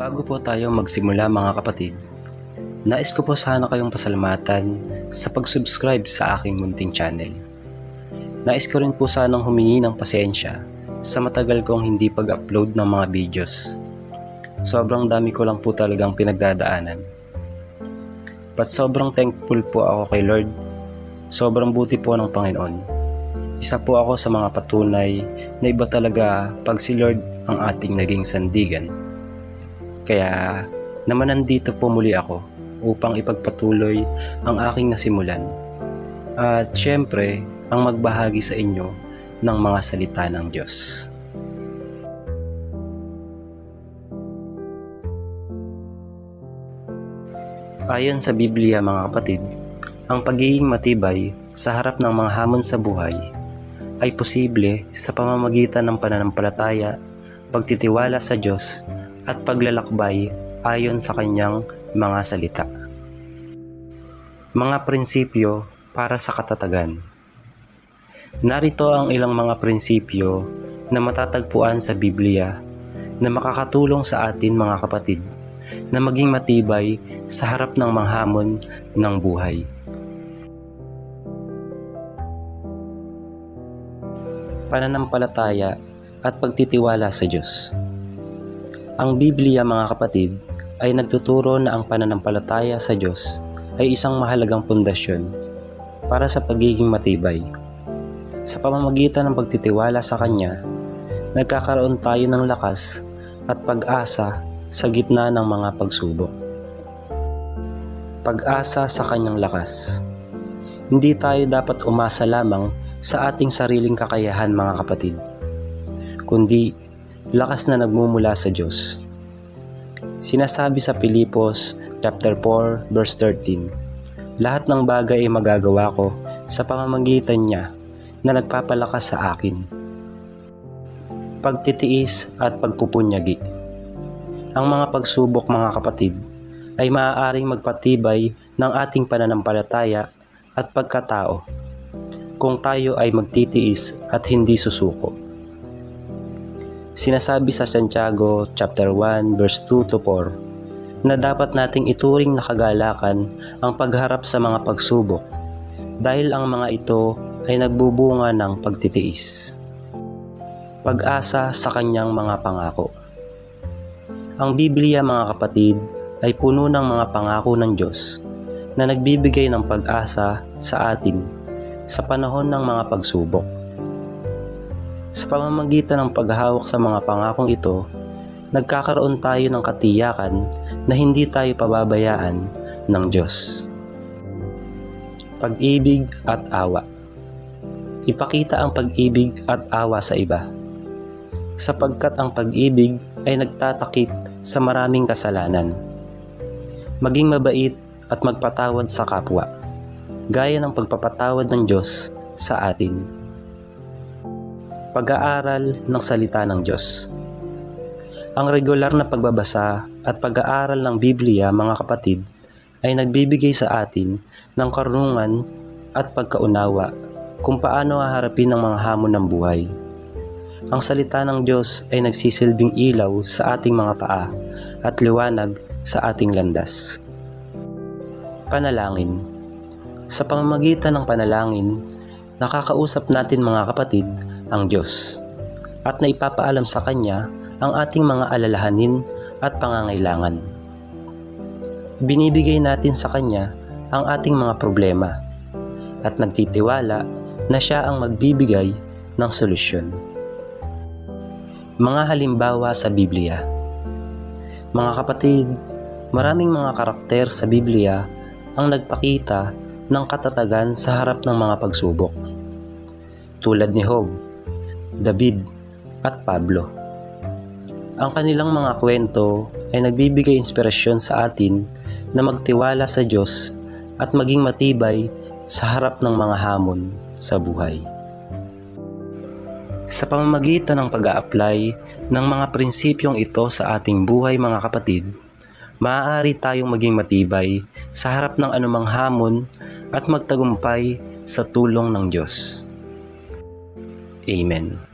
Bago po tayo magsimula mga kapatid, nais ko po sana kayong pasalamatan sa pag-subscribe sa aking munting channel. Nais ko rin po sanang humingi ng pasensya sa matagal kong hindi pag-upload ng mga videos. Sobrang dami ko lang po talagang pinagdadaanan. But sobrang thankful po ako kay Lord. Sobrang buti po ng Panginoon. Isa po ako sa mga patunay na iba talaga pag si Lord ang ating naging sandigan. Kaya naman nandito po muli ako upang ipagpatuloy ang aking nasimulan. At syempre, ang magbahagi sa inyo ng mga salita ng Diyos. Ayon sa Biblia mga kapatid, ang pagiging matibay sa harap ng mga hamon sa buhay ay posible sa pamamagitan ng pananampalataya, pagtitiwala sa Diyos at paglalakbay ayon sa kanyang mga salita. Mga prinsipyo para sa katatagan Narito ang ilang mga prinsipyo na matatagpuan sa Biblia na makakatulong sa atin mga kapatid na maging matibay sa harap ng mga hamon ng buhay. Pananampalataya at pagtitiwala sa Diyos. Ang Biblia mga kapatid ay nagtuturo na ang pananampalataya sa Diyos ay isang mahalagang pundasyon para sa pagiging matibay. Sa pamamagitan ng pagtitiwala sa Kanya, nagkakaroon tayo ng lakas at pag-asa sa gitna ng mga pagsubok. Pag-asa sa Kanyang lakas. Hindi tayo dapat umasa lamang sa ating sariling kakayahan mga kapatid, kundi lakas na nagmumula sa Diyos. Sinasabi sa Pilipos chapter 4 verse 13, Lahat ng bagay ay magagawa ko sa pamamagitan niya na nagpapalakas sa akin. Pagtitiis at pagpupunyagi. Ang mga pagsubok mga kapatid ay maaaring magpatibay ng ating pananampalataya at pagkatao kung tayo ay magtitiis at hindi susuko. Sinasabi sa Santiago chapter 1 verse 2 to 4 na dapat nating ituring na kagalakan ang pagharap sa mga pagsubok dahil ang mga ito ay nagbubunga ng pagtitiis. Pag-asa sa kanyang mga pangako. Ang Biblia mga kapatid ay puno ng mga pangako ng Diyos na nagbibigay ng pag-asa sa atin sa panahon ng mga pagsubok. Sa pamamagitan ng paghahawak sa mga pangakong ito, nagkakaroon tayo ng katiyakan na hindi tayo pababayaan ng Diyos. Pag-ibig at awa Ipakita ang pag-ibig at awa sa iba. Sapagkat ang pag-ibig ay nagtatakip sa maraming kasalanan. Maging mabait at magpatawad sa kapwa gaya ng pagpapatawad ng Diyos sa atin. Pag-aaral ng Salita ng Diyos Ang regular na pagbabasa at pag-aaral ng Biblia mga kapatid ay nagbibigay sa atin ng karunungan at pagkaunawa kung paano haharapin ang mga hamon ng buhay. Ang salita ng Diyos ay nagsisilbing ilaw sa ating mga paa at liwanag sa ating landas. Panalangin sa pamamagitan ng panalangin, nakakausap natin mga kapatid ang Diyos at naipapaalam sa Kanya ang ating mga alalahanin at pangangailangan. Binibigay natin sa Kanya ang ating mga problema at nagtitiwala na Siya ang magbibigay ng solusyon. Mga halimbawa sa Biblia Mga kapatid, maraming mga karakter sa Biblia ang nagpakita ng katatagan sa harap ng mga pagsubok. Tulad ni Job, David at Pablo. Ang kanilang mga kwento ay nagbibigay inspirasyon sa atin na magtiwala sa Diyos at maging matibay sa harap ng mga hamon sa buhay. Sa pamamagitan ng pag-a-apply ng mga prinsipyong ito sa ating buhay mga kapatid, maaari tayong maging matibay sa harap ng anumang hamon at magtagumpay sa tulong ng Diyos. Amen.